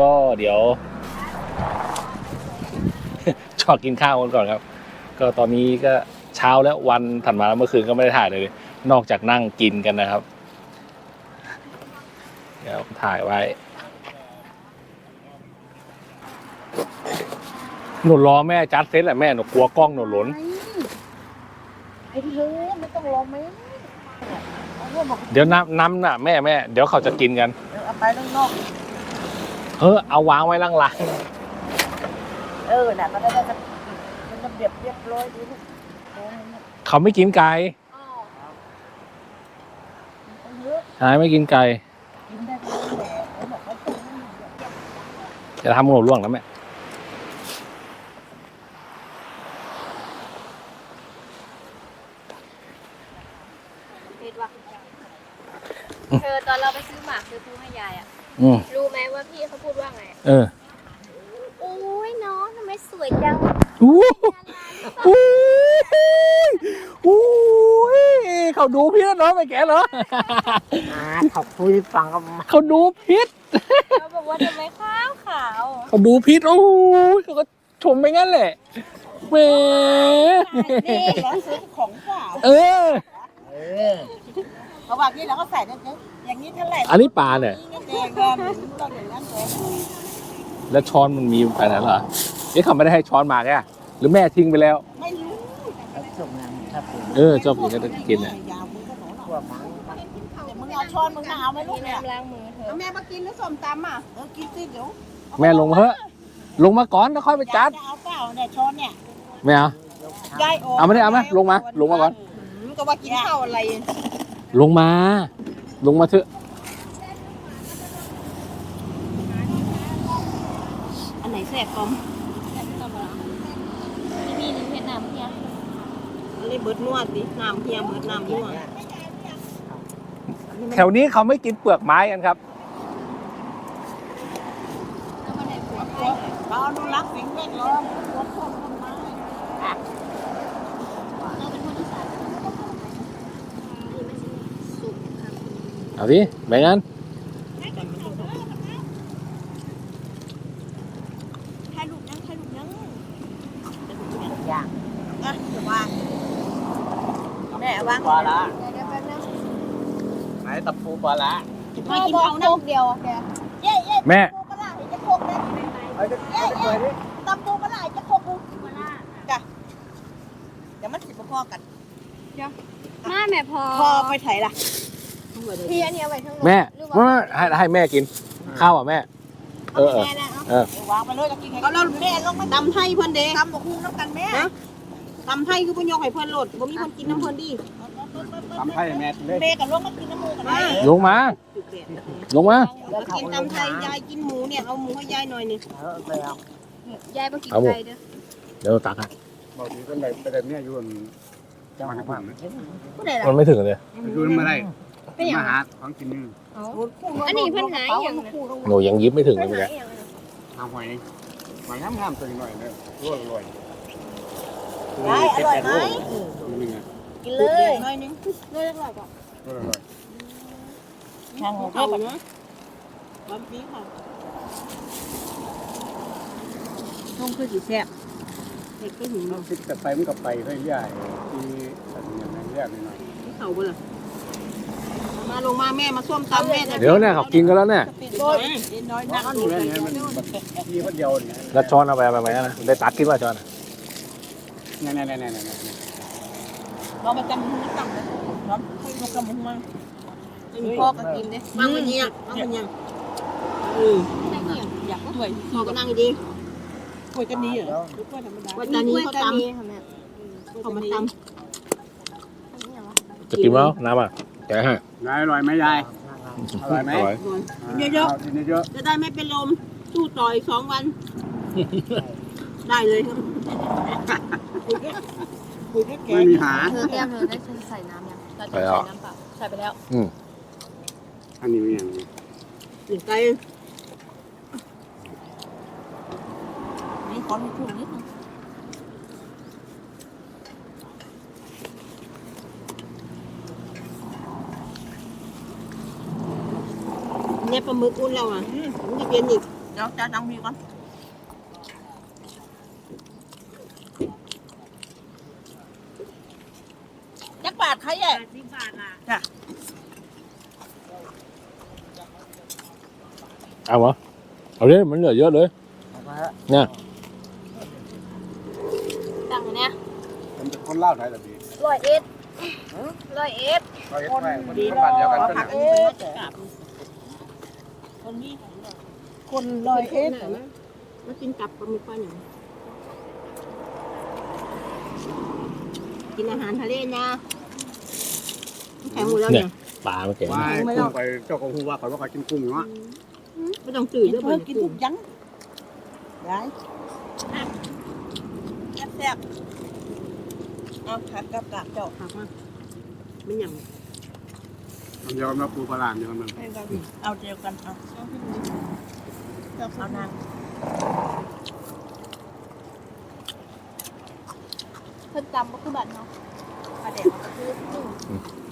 ก็เดี๋ยวจอดกินข้าวกันก่อนครับ ก็ตอนนี้ก็เช้าแล้ววันถัดมาแล้วเมื่อคืนก็ไม่ได้ถ่ายเลย นอกจากนั่งกินกันนะครับ เดี๋ยวถ่ายไว้หนูรอแม่จัดเซ็ตแหละแม่หนูกลัวกล้องหนูหล่นไอ้เลยไม่ต้องรอไหมเอาเรื่องบอกเดี๋ยวน้ำน้ำน่ะแม่แม่เดี๋ยวเขาจะกินกันเดี๋ยวเอาไปข้างนอกเออเอาวางไว้ล่างเออน่ะก็ได้ได้จะมันระเบียบเรียบร้อยดีลูกโอ้ยเนี่ยๆเขาไม่กินไก่อ้าวมันเยอะใช่ไม่กินไก่กินได้ก็แล้วแหละเขาบอกเขาต้องให้จะทำหนูร่วงนะแม่เพชรว่ะเธอตอนเราไปซื้อหมากซื้อพูให้ยายอะอืมรู้ไหมว่าพี่เขาพูดว่าไงอะ เออ โอ้ยน้องทำไมสวยจัง อู้อู้อู้เขาดูพิษ แล้วเนาะไม่แกเหรอ อ่าขอบคุยฟังก็มาเขาดูพิษ เขาบอกว่าทำไมขาวขาวเขาดูพิษโอ้ยเขาก็ชมไปงั้นแหละแหมนี่ร้อนซื้อของเปล่าเออ เออเขาบอกนี่เราก็ใส่ได้เยอะอย่างนี้เท่าไหร่อันนี้ปลาเนี่ย นี่แดงกันต้องอย่างนั้นเลยแล้วช้อนมันมีไปไหนเหรอเอ๊ะเขาไม่ได้ให้ช้อนมาแกหรือแม่ทิ้งไปแล้ว ไม่รู้ ส่งงานครับผม เออชอบกินก็จะกินเนี่ยยาวมือก็หนอหนอแต่มึงเอา ช้อนมึงมาเอาไหมลูมีกเนี่ยน้ำล้างมือเธอแม่มากินแล้วส้มตำอะเออกินสิเดี๋ยวแม่ลงมาเถอะลงมาก่อนแล้วค่อยไปจัดจะเอาเปล่าเนี่ยช้อนเนี่ยไม่เอายายโเอามาดิเอามาลงมาลงมาก่อนอืมก็ว่ากินข้าวอะไร ลงมา ลงมาเถอะอันไหนแสบกอมนี่มีเพชรน้ำเพียอันนี้เบิดนวดดิน้ำเฮียเบิดน้ำนวด แถวนี้เขาไม่กินเปลือกไม้กันครับแล้วมันได้ผัวใครเราอนุรักษ์สิ่งแวดล้อมรถต้นต้นไม้เราเป็นคนที่สามนี่ไม่ใช่สุกค่ะเอาสิแบ่งกันให้ลูกนั่งให้ลูกนั่งย่างอะเดี๋ยววางแม่วางปลาละ เดี๋ยวเดี๋ยวแป๊บนึง ไหนตะปูปลาละไม่กินบอเขากนะโคกเดียวแกเย้เย้แม่ ปูปลาไหลจะโคกเลยเอาจะเอาจะเปิดดิตำปูปลาไหลจะโคกดูจ้ะเดี๋ยวมันสิบพ่อกันมาแม่พอพอไปไถล่ะพี่อันนี้เอาไว้ทั้งรถแม่หรือไม่ว่าไม่ให้ให้แม่กิน ข้าวอะแม่ เออเออ แม่นะเอาเออวางไปเลยจะกินไงก็แล้วแม่ลงมาตำไทยเพิ่นเด้ตำบักหุ่งน้ำกันแม่ตำไทยคือเพิ่นยกให้เพิ่นโหลดบ่มีคนกินน้ำเพิ่นดิ ทำให้แม่เลยแม่กับลงมากินน้ำหมูกันได้ลงมา ลงมากินตำไทยยายกินหมูเนี่ยเอาหมูให้ยายหน่อยนึงเออไปเอายายมากินเอาหมดไก่เด้อเดี๋ยวตักให้บอกดีเป็นไรเป็นไรเนี่ยอยู่จังหวัดพังนะผู้ใดล่ะมันไม่ถึงเลยอยู่มาได้มาหาของกินนึงอันนี้เพิ่นหาอย่างนะหนูยังยิบไม่ถึงเลยเพิ่นเมื่อหากี้อย่างนะทำหอยหอยงามๆตัวหน่อยเลยรัวอร่อยยายอร่อยไหมนี่ไง กินเลยหน่อยนึงเลือกอร่อยกว่ารัวอร่อยช่างของเขาก่อนนะวันนี้ค่ะต้มคือสีแซ่บเผ็ดก็หิวน้องติดกับไปมันกับไปเรื่อยๆที่สัญญาณเรียกหน่อยที่เขาบ่ล่ะมาลงมาแม่มาส้มตำแม่เดี๋ยวเนี่ยเขากินกันแล้วเนี่ยโอ้ยน้อยนักๆนี่ไงมันที่คนเดียวเนี่ยแล้วช้อนเอาไปไปไหมนะได้ตักกินว่าช้อนอะเนี่ยเนี่ยเนี่ยเนี่ย เรามาจำมุ้งจำเลยเราคุยกับจำมุ้งมาพ่อก็กินเด้บางวันนี้บางวันนี้เอออยากถ้วยพ่อก็นั่งดีถ้วยกันนี้เหรอถ้วยธรรมดาวันนี้เขาตำมีค่ะแม่เขามาตจะกินมั้ยน้ำอะแกะให้ยายอร่อยไหมยายอร่อยไหมอร่อยำเยอะกินเยอะๆจะได้ไม่เป็นลมสู้ต่ออีกสองวัน ได้เลยครับคุยแค่แก ไม่มีหา เธอแก้มเธอได้ใส่น้ำยังเราจะใส่น้ำเปล่าใส่ไปแล้วอันนี้อย่างถึงใจนี่ขอมีพูดนิดนึงเนี่ยปลาหมึกอุ่นแล้วอะมันจะเย็นอีกเดี๋ยวจะดังมีก่อน บาทใครแย่สิบบาทล่ะจ้ะเอาวะเอาเลยมันเหลือเยอะเลยเนี่ยตังค์เนี่ยมันเป็นคนเล่าไทยแบบนี้ร้อยเอ็ดร้อยเอ็ดเขาเอ็ดแม่มันคนบ้านเดียวกันผัเพิ่กนเอ๊ะคนนี้คนลอยเอ๊ะมากินกับปลาหมึกปลาหนึ่งกินอาหารทะเลนะ แข็งหมดแล้วเนี่ยปลามันแข็งว่าให้กุ้งไปเจ้าของฮูว่าเขาว่าเขากินกุ้งเนาะไม่ต้องตื่นด้วยเพิ่มกินทุกยังได้แซ่บๆเอาผักกับกาบเจ้าผักมาไม่หยังมันยอมรับปูปลาหลามยอมรับเอาเดียวกันเอาเอานางเพิ่นจำบ่คือบัตรเนาะปลาแดกมันคือหนึ่ง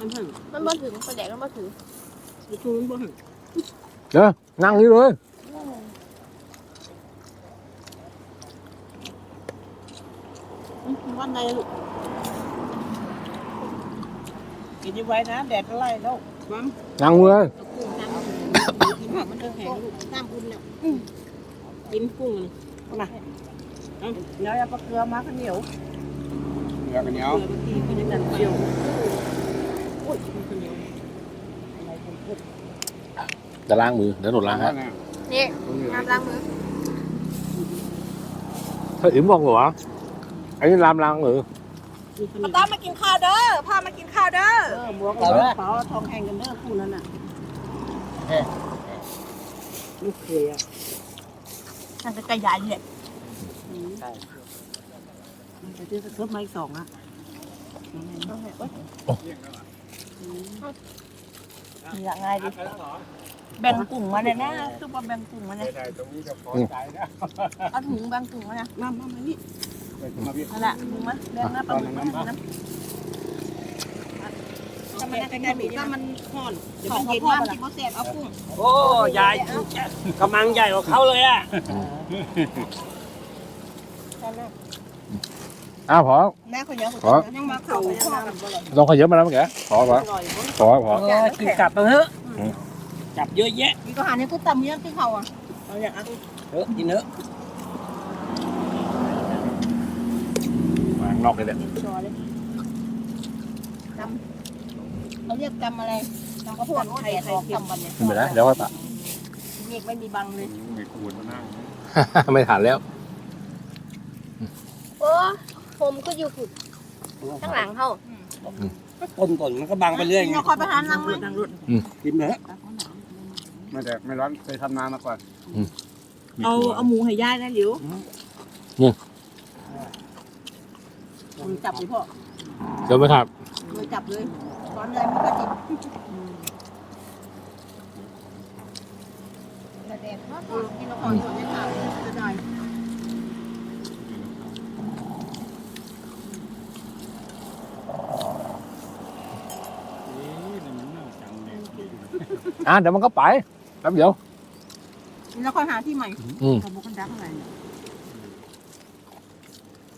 มันถึงมันบ่ถึงปลาแดกมันบ่ถึงมันชูมันบ่ถึงเด้อนั่งนี่เลยวันใดลูกกินไว้นะแดดก็ไล่แล้วมั้มนั่งเลยกุ้งน้ำกินผักมันเทิงแข็งลูกน้ำอุ่นแล้วกินกุ้งเลยมาเอาเดี๋ยวเอาปลาเกลือมาข้าวเหนียวเนื้อกันเหนียวเกลือบางทีก็จะดันเปรี้ยวโอ้ยมันข้าวเหนียวอะไรผมพูด จะล้างมือเดี๋ยวหนูล้างให้นี่น้ำล้างมือถ้าอิ่มบอกเหรอไอ้นี่ลามล้างมือมีข้าวเหนีมายวต้อมมากินข้าวเด้อพามากินข้าวเด้อเออบวกกับเปล่าทองแห้งกันเด้อคู่นั้นน่ะลูกเคยอะทางกระยายเนี่ยมันจะเจอเพิ่มมาอีกสองอะนี่ละง่ายดิ แบ่งกลุ่มมาเนี่ยนะคือว่าแบ่งกลุ่มมาเนี่ยได้ตรงนี้ก็พอใจนะเอาถุงแบ่งกลุ่มมาเนี่ยมามามานี่ไปมาพี่นั่นแหละถุงมาแบ่งนะปลาหมึกมาเนี่ยนะถ้ามันใกล้ๆมีถ้ามันห่อนเดี๋ยวมันเย็นมากกินโมเสสเอากุ้งโอ้ยายกำลังใหญ่กว่าเขาเลยอะอ้าวพอแม่คนเยอะขอยังมาเข่าพ่อกันบ่ล่ะต้องขยับมาแล้วมั้งแกพอพออร่อยบ่พอพอเออกินกลับมาเถอะ จับเยอะแยะ มีก็หาเนี่ยก็ตำเยอะที่เขาอะเอาอย่างอะเออกินเถอะวางนอกเลยเนี่ยจอเลยตำเขาเรียกตำอะไรตำข้าวโพดไข่ทองตำวันเนี่ยขึ้นไปนะเดี๋ยวค่อยปะเมฆไม่มีบังเลยไม่ขูดมานั่งไม่ทันแล้วโอ้ผมก็อยู่ขุดข้างหลังเฮาต้นต้นมันก็บังไปเรื่อยกินไงเอาคอยไปหานั่งมั้ยนั่งรถกินเถอะ ไม่แต่ไม่ร้อนเคยทำนามาก่อนเอาเอาหมูให้ย่านะหลิวมือจับเลยพ่อเดี๋ยวไม่ทันมือจับเลยตอนเลยมันก็จิบกระเด็นมากเออกินละครก่อนได้ค่ะจะได้อะเดี๋ยวมันก็ไป แป๊บเดียว แล้วค่อยหาที่ใหม่อืมกระบอกกันดักอะไรเนี่ย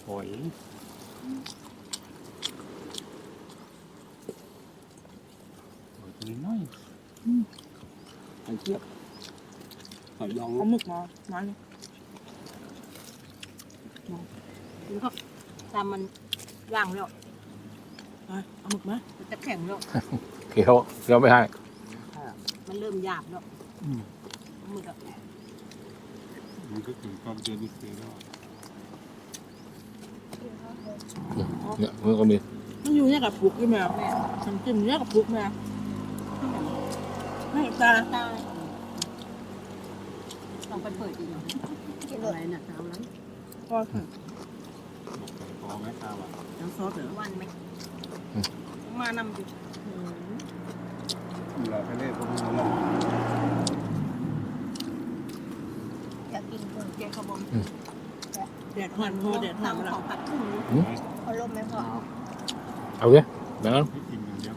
โอ้ยน้อยหอยเทียบหอยยองเอาหมึกมามาเลยกินก็ตามมันย่างแล้วไปเอาหมึกมามันจะแข็งแล้วเคี้ยวเคี้ยวไม่ให้ มันเริ่มหยาบแล้ว เอกอะมันก็ถึงความเจริญเสียแล้วเนี่ยมันก็มีมันอยู่เนี่ยกับปุกอยู่แมวฉันจิ้มเนี่ยกับปุกแมวไม่ตาตาลองไปเปิดอีกหน่อยอะไรน่ะตามนั้นก็ค่ะพอไหมข้าวอะน้ำซอสเหรอวันไหมมานำอยู่เราไปเล่นพวกนี้ลง อยากกินกุ้งเจียวขบมแดดห่อนพอแดดห่อนทำแล้ขวองผัดกุ้งเขาลมไหมพ่อเอาดิแบงค์นั้นกินอย่างเดียว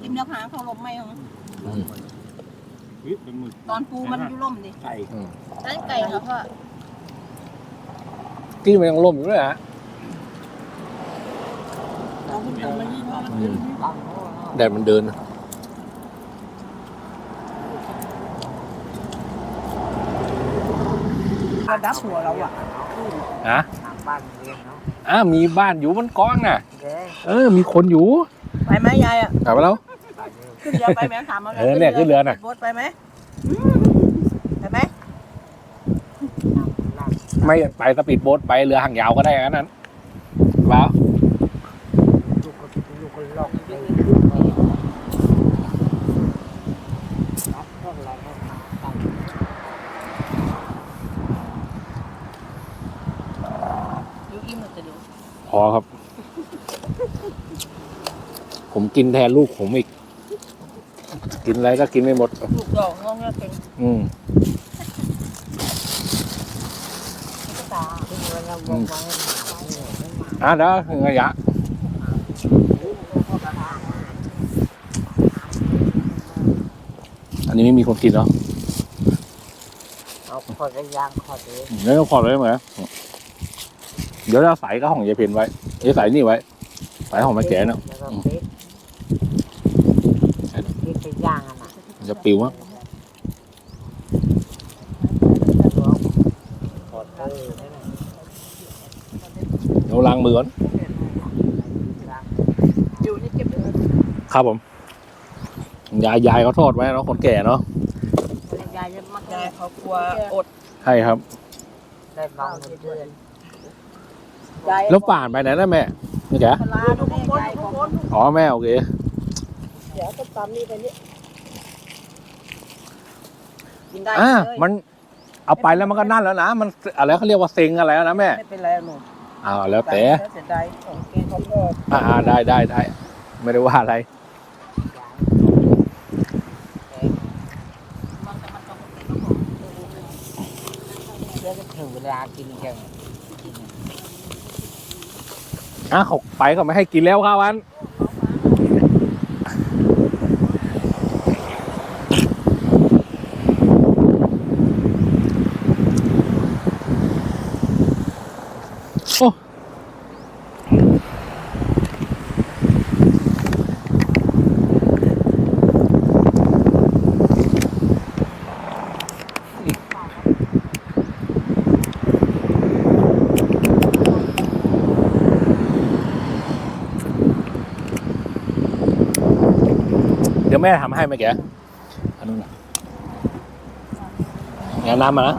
กินแล้วหาเขาลมไหมของอืมวิทย์เป็นหมึกตอนปูมันอยู่ล่มดิไก่นั่นไก่ค่ะพ่อกี้มันยังล่มอยู่เลยฮะเอาขึ้นมามันยิ่งมันขึ้นแดดมันเดิน มาดับหัวเราอะฮะบ้านเองเนาะอ่ามีบ้านอยู่บนกองน่ะเด้เออ มีคนอยู่ ไปไหมยายอะกลับมาแล้วขึ้นเรือไปไหมถามมาเออเนี่ยขึ้นเรือน่ะรถไปไหมไปไหมไม่ไปสปีดโบ๊ทไปเรือหางยาวก็ได้งั้นนั้นแล้ว ลูกก็ลูกก็ลอกไปรับพวกเราก็มาไป ยูอิ่มหมดจะดู พอครับ ผมกินแทนลูกผมอีก กินอะไรก็กินไม่หมด ลูกดอกงองเงี้ยเก่งอืมตาที่เราบอกว่าให้มาเนี่ยให้มาอะเดี๋ยวถึงระยะอันนี้ไม่มีคนกินเนาะเอาขอดยางขอดเลยเดี๋ยวพอเลยไหม เดี๋ยวเราใส่ก็ของยายเพนไว้เอ้ยใส่นี่ไว้ ใส่ของมาแก่เนาะแล้วก็พริกพริกไปย่างอะนะมันจะปิวมั้งขอดเออนั่นน่ะเดี๋ยวล้างมือก่อนอยู่นี่เก็บเลยครับผม ยายยายเขาทอดไว้เนาะคนแก่เนาะยายจะมักยายเขากลัวอด ใช่ครับ ได้เบาเงินเดือน ยายแล้วป่านไปไหนนะแม่นี่แกปลาดูข้างบนข้างบนอ๋อแม่โอเคเดี๋ยวต้มตำนี่ไปนี่กินได้อ่าเลยมันเอาไปแล้วมันก็นั่นแล้วนะ มันอะไรเขาเรียกว่าเซ็งอะไรแล้วนะแม่ไม่เป็นไรหนูอ้าวแล้วแต่เสียดายของแกเขาก็อ่าได้ได้ได้ไม่ได้ว่าอะไรเดี๋ยวจะถึงเวลากินกัน อะเขาไปก็ไม่ให้กินแล้วครับวัน แม่ทำให้เมื่อกี้อันนู้นนะงั้นน้ำมานะ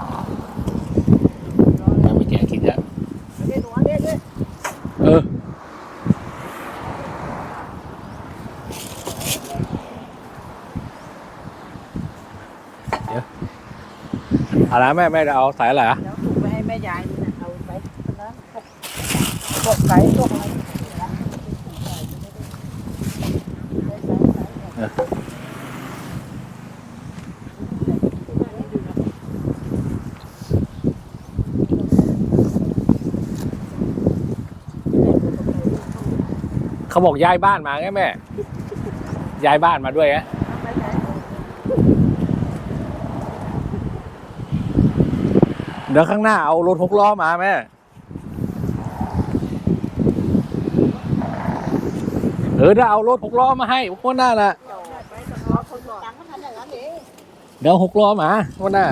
น้ำไม่แก่กินเยอะเด็ดหัวเออเดี๋ยวเอาละแม่แม่จะเอาสายอะไรอะเดี๋ยวถูกไปให้แม่ยายนี่นะเอาไปนะพวกไก่พวกอะไร เขาบอกย้ายบ้านมาไงแม่ ย้ายบ้านมาด้วยไงเดี๋ยวข้างหน้าเอารถหกล้อมาแม่ เออเดี๋ยวเอารถหกล้อมาให้พวกหน้าน่ะเดี๋ยวหกล้อมาพวกหน้า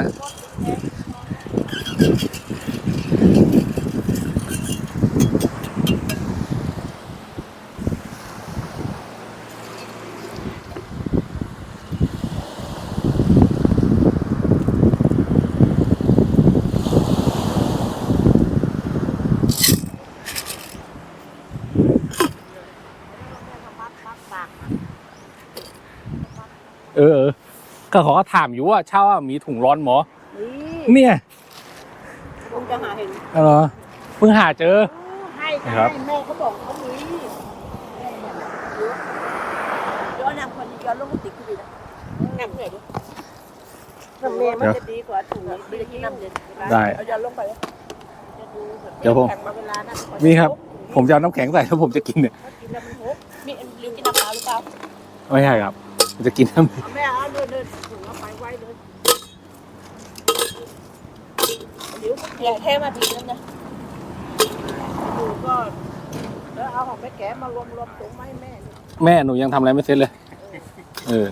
เออเออก็ เขาก็ถามอยู่ว่าเช่าว่ามีถุงร้อนหมอ นี่เนี่ยลุงจะหาเห็นเออเพิ่งหาเจอ ให้ครับให้แม่เขาบอกเขามีเดี๋ยวเอาน้ำคนย้อนลงติดขึ้นไปนะน้ำเหนื่อยดิน้ำเมย์มันจะดีกว่าถุงนี้ไม่ได้กินน้ำเย็นได้เอาย้อนลงไปเดี๋ยวผมแข่งมาเวลานั้นมีครับ ผมจะเอาน้ำแข็งใส่ถ้าผมจะกินเนี่ย กินแล้วมันหกมีลืมกินน้ำเปล่าหรือเปล่าไม่ใช่ครับันจะกินน้ำเอาแม่เอาเดินเดินถุงเอาไปไว้เลยใหญ่แท้มาดีนั้นนะดูก็แล้วเอาของแม่แกมารวมรวมถุงไม้แม่ แม่หนูยังทำอะไรไม่เสร็จเลย เออ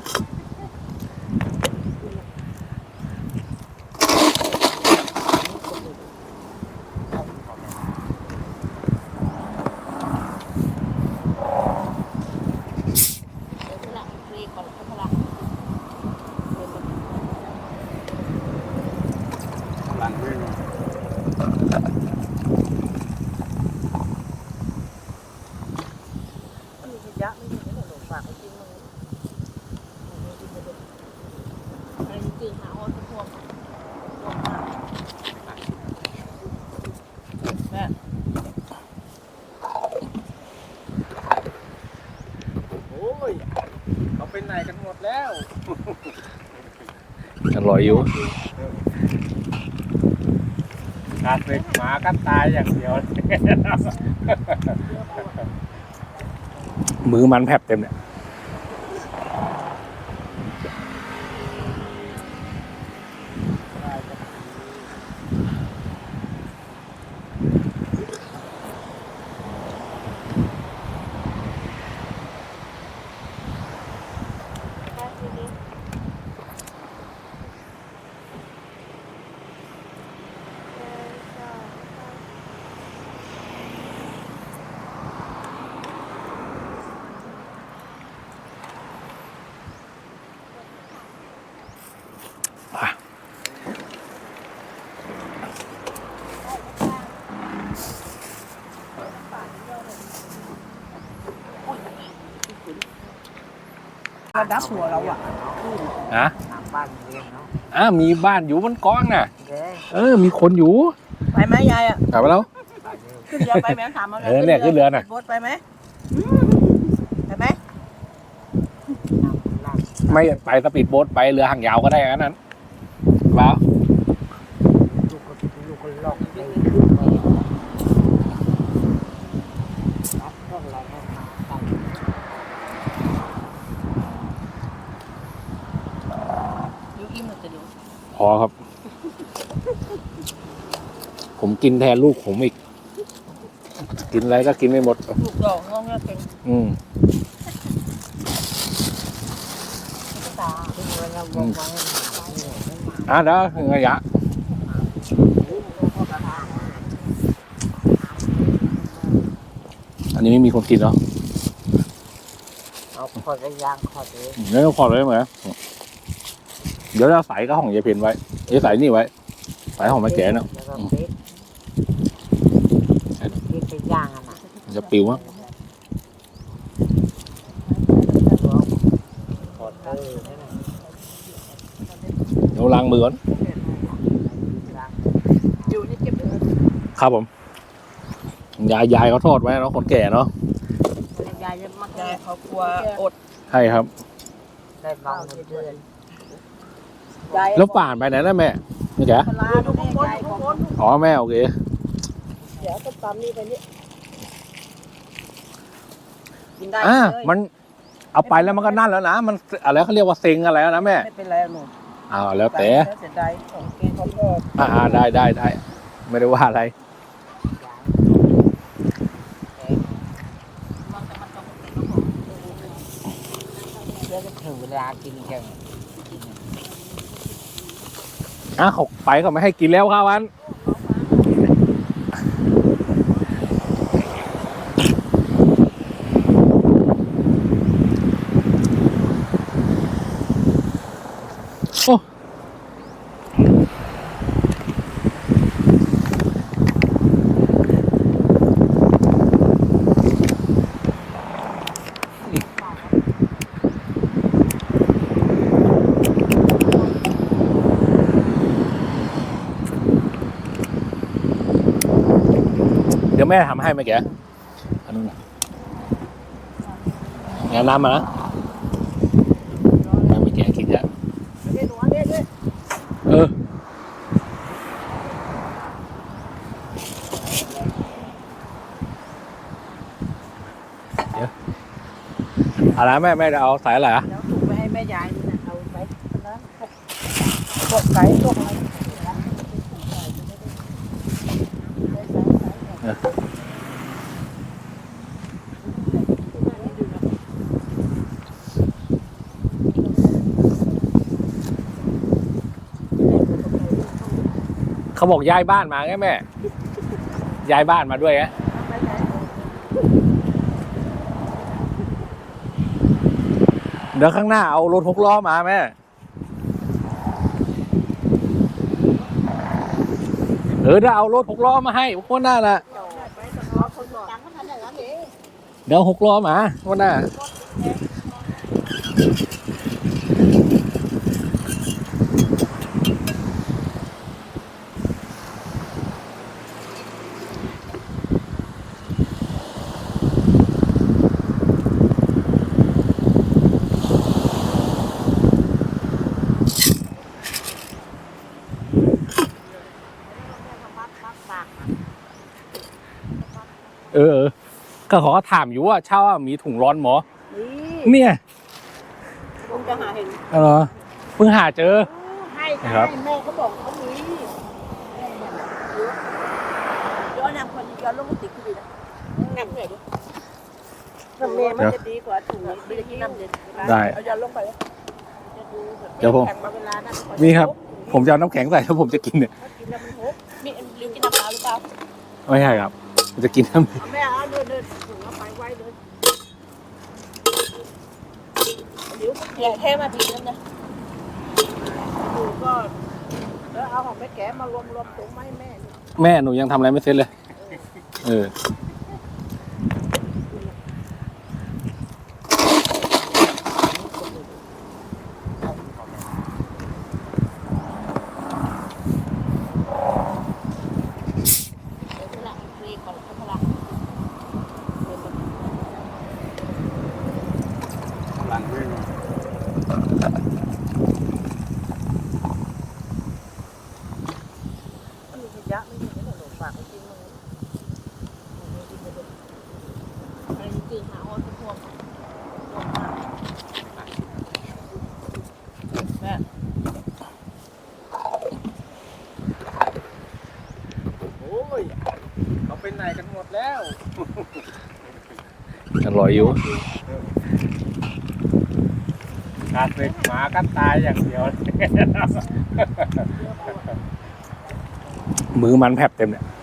พลังเรียกก่อนพลัง หลังด้วยเนาะ มันมีขยะไม่มีขนมฝากไปกินมึง อะไรจืดหาออทุกพวง โอ้ยเขาเป็นไหนกันหมดแล้ว อร่อยอยู่การเป็นหมากันตายอย่างเดียว มือมันแผบเต็มเนี่ย ระดับหัวเราอะฮะทางบ้านเรียนเนาะอ่ามีบ้านอยู่บนกองน่ะเด้อเออ มีคนอยู่ ไปไหมยายอะกลับไปแล้วขึ้นเรือไปไหมถามมาเออเนี่ยขึ้นเรือน่ะรถไปไหมไปไหมน้ำลาดไม่ไปสปีดโบ๊ทไปเรือหางยาวก็ได้งั้นนั้นแล้ว ลูกก็ลูกก็ลอกไปขึ้นไปรับพวกเราให้มาไป ยูอิ่มหมดจะดู พอครับ ผม กินแทนลูกผมอีก กินอะไรก็กินไม่หมด ลูกดอกงงเงี้ยเก่งอืมตาทิ้งไว้แล้วบอกไว้ให้หมาเนี่ยให้หมาอะเดี๋ยวถึงระยะอันนี้ไม่มีคนกินเนาะเอาขอดยางขอดเลยเดี๋ยวพอเลยไหมเดี๋ยวเราใส่ก็ของยายเพนไว้เอ้ยใส่นี่ไว้ ใส่ของมาแก่เนาะ แล้วก็ปิดปิดไปย่างอะนะ มัน จะปิวมั้งขอดเออนั่นน่ะเดี๋ยวล้างมือก่อนย่างอยู่นี่เก็บเลยครับผม ยายยายเขาทอดไว้เนาะคนแก่เนาะยายจะมักยายเขากลัวอดใช่ครับได้เบาเงินเดือนยายแล้วป่านไปไหนแล้วแม่นี่แกปลาดูข้างบนดูข้างบนอ๋อแม่โอเคเดี๋ยวต้มตำนี่ไปนี่ กินได้อ่าเลยมันเอาไปแล้วมันก็นั่นแล้วนะ มันอะไรเขาเรียกว่าเซ็งอะไรแล้วนะแม่ไม่เป็นไรหนูอ้าวแล้วแต่เสียดายของแกงเขาทอดอ่าได้ได้ได้ไม่ได้ว่าอะไรเดี๋ยวจะถึงเวลากินกันอะเขาไปก็ไม่ให้กินแล้วครับวัน เดี๋ยวแม่ทำให้เมื่อกี้อันนู้นนะงั้นน้ำมานะน้ำเมื่อกี้กินเยอะ เดี๋ยวหนูอันนี้ด้วย เออ เดี๋ยว อะไรแม่แม่จะเอาสายอะไรอะเดี๋ยวถูกไปให้แม่ยายนี่นะเอาไปนะสายตกอะไรเขาบอกย้ายบ้านมาไงแม่ย้ายบ้านมาด้วยไง เดี๋ยวข้างหน้าเอารถหกล้อมาแม่ เออเดี๋ยวเอารถหกล้อมาให้พวกหน้าล่ะเองเดี๋ยวหกล้อมาพวกหน้า เขาก็ถามอยู่ว่าเช่าว่ามีถุงร้อนหมอ นี่เนี่ยลุงจะหาเห็นเออเพิ่งหาเจอ ให้ครับให้แม่เขาบอกเขามีแม่เนี่ยย้อนนำคนย้อนลงติดขึ้นไปนะนำเหนื่อยดิน้ำเมย์มันจะดีกว่าถุงนี้ไม่ได้กินน้ำเย็นได้เอาย้อนลงไปเดี๋ยวผมแข่งมาเวลานั้นมีครับ ผมจะเอาน้ำแข็งใส่ถ้าผมจะกินเนี่ยกินแล้วมันหกมีลืมกินน้ำเปล่าหรือเปล่าไม่ใช่ครับ จะกินน้เอาแม่เอาเดินเดินถุงเอาไปไว้เดินเดี๋ยวแย่แท้มาทีนั้นนะดูก็แล้วเอาของแม่แกมารวมรวมถุงไม้แม่ แม่หนูยังทำอะไรไม่เสร็จเลย เออ หลังไม่ มันมีขยะไม่มีขนมฝากไปกินมึงอะไรจืดหาออนพวงแม่ โอ้ยเขาเป็นไหนกันหมดแล้ว อร่อยอยู่การเป็นหมากันตายอย่างเดียวมือมันแผบเต็มเนี่ยเ